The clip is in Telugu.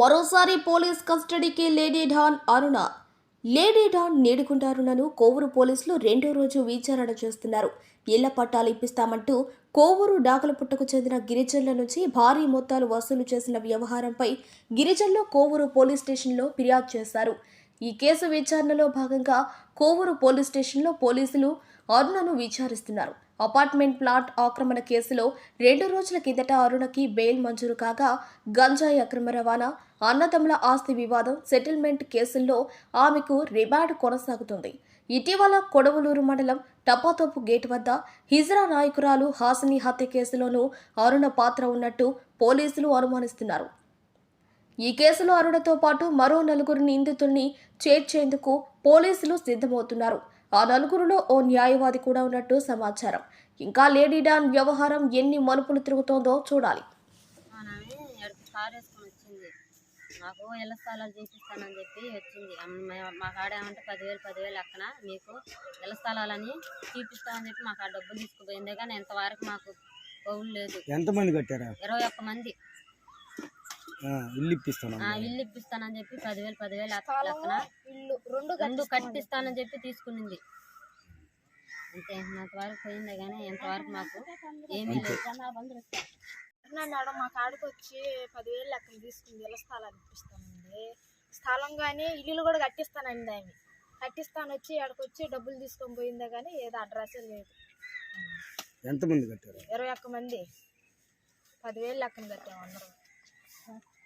మరోసారి పోలీస్ కస్టడీకి lady don Aruna. Lady don నేడుకుంటారునను Kovur పోలీసులు రెండో రోజు విచారణ చేస్తున్నారు. ఇళ్ళ పట్టాలు ఇప్పిస్తామంటూ కోవూరు డాకలపుట్టకు చెందిన గిరిజనుల నుంచి భారీ మొత్తాలు వసూలు చేసిన వ్యవహారంపై గిరిజనులు కోవూరు పోలీస్ స్టేషన్లో ఫిర్యాదు చేశారు. ఈ కేసు విచారణలో భాగంగా కోవూరు పోలీస్ స్టేషన్లో పోలీసులు అరుణను విచారిస్తున్నారు. అపార్ట్మెంట్ ప్లాట్ ఆక్రమణ కేసులో రెండు రోజుల కిందట అరుణకి బెయిల్ మంజూరు కాగా గంజాయి అక్రమ రవాణా అన్నదమ్ముల ఆస్తి వివాదం సెటిల్మెంట్ కేసుల్లో ఆమెకు రిమాండ్ కొనసాగుతుంది. ఇటీవల కొడవలూరు మండలం టపాతోపు గేట్ వద్ద హిజ్రా నాయకురాలు హాసిని హత్య కేసులోనూ అరుణ పాత్ర ఉన్నట్టు పోలీసులు అనుమానిస్తున్నారు. ఈ కేసులో అరుణతో పాటు మరో నలుగురు నిందితుల్ని చేర్చేందుకు పోలీసులు సిద్ధమవుతున్నారు. ఆ నలుగురిలో ఓ న్యాయవాది కూడా ఉన్నట్టు సమాచారం. ఇంకా లేడీ డాన్ వ్యవహారం ఎన్ని మలుపులు తిరుగుతోందో చూడాలి. మా నాన్న ఎక్కడికి కారు వేసుకొని వచ్చింది నాకు ఇళ్ళ స్థలాలు చేపిస్తానని చెప్పి వచ్చింది. అమ్మ మే- కాడ ఏమంటే పదివేలు పదివేలు ఎక్కన మీకు ఇళ్ళ స్థలాలని చూపిస్తామని చెప్పి మాకు ఆ డబ్బులు తీసుకుపోయిందే. కానీ ఇంతవరకు మాకు పౌలు లేదు. ఎంతమంది కట్టారా? ఇరవై ఒక్క మంది. ఇల్లు ఇప్పిస్తాను ఆ ఇల్లు ఇప్పిస్తానని చెప్పి పదివేలు పదివేలు ఇల్లు రెండు రెండు కట్టిస్తానని చెప్పి తీసుకునింది. అంతే ఇంతవరకు పోయిందే కానీ ఇంతవరకు మాకు ఏమీ లేదు. మేడం మా కాడికి వచ్చి పదివేలు లెక్కలు తీసుకుంది. ఇళ్ళ స్థలాలు ఇప్పిస్తానండి స్థలం కానీ ఇల్లులు కూడా కట్టిస్తానండి ఆమె. కట్టిస్తాను వచ్చి ఆడికి వచ్చి డబ్బులు తీసుకొని పోయిందే కానీ ఏదో అడ్రస్ లేదు. ఎంతమంది కట్టారు? ఇరవై ఒక్క మంది. పదివేలు లెక్కన కట్టాము అందరం. স্যার